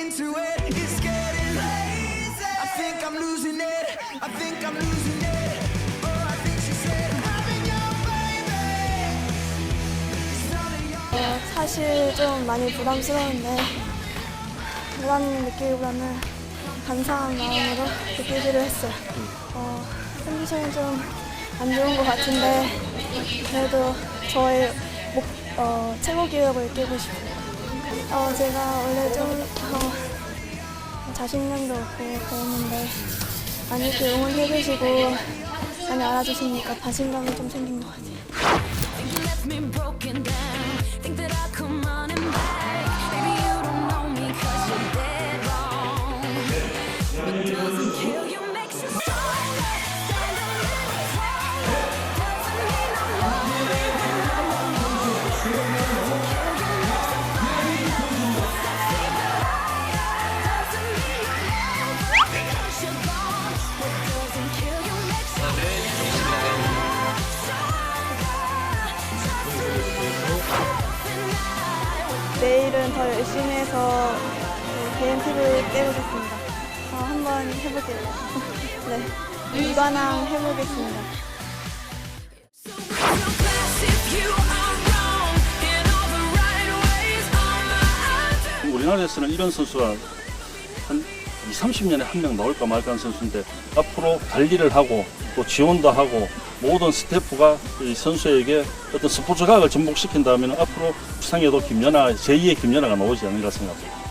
into it. It's getting lazy. I think I'm losing it. I think I'm losing it. Oh. 어, 사실 좀 많이 부담스러운데 부담 느끼기보다는 감사한 마음으로 느끼기로 했어요. 어, 컨디션이 좀 안 좋은 것 같은데 그래도 저의 목, 어, 최고 기록을 깨고 싶어요. 어, 제가 원래 좀 어, 자신감도 없고 그랬는데 많이 이렇게 응원해 주시고 많이 알아주시니까 자신감이 좀 생긴 것 같아요. 내일은 더 열심히 해서 네, 개인 팁을 깨보겠습니다. 어, 한번 해볼게요. 네, 이관왕 해보겠습니다. 우리나라에서는 이런 선수가 한 2, 30년에 한 명 나올까 말까 하는 선수인데 앞으로 관리를 하고 또 지원도 하고 모든 스태프가 이 선수에게 어떤 스포츠 과학을 접목시킨다면 앞으로 부상에도 김연아, 제2의 김연아가 나오지 않는가 생각합니다.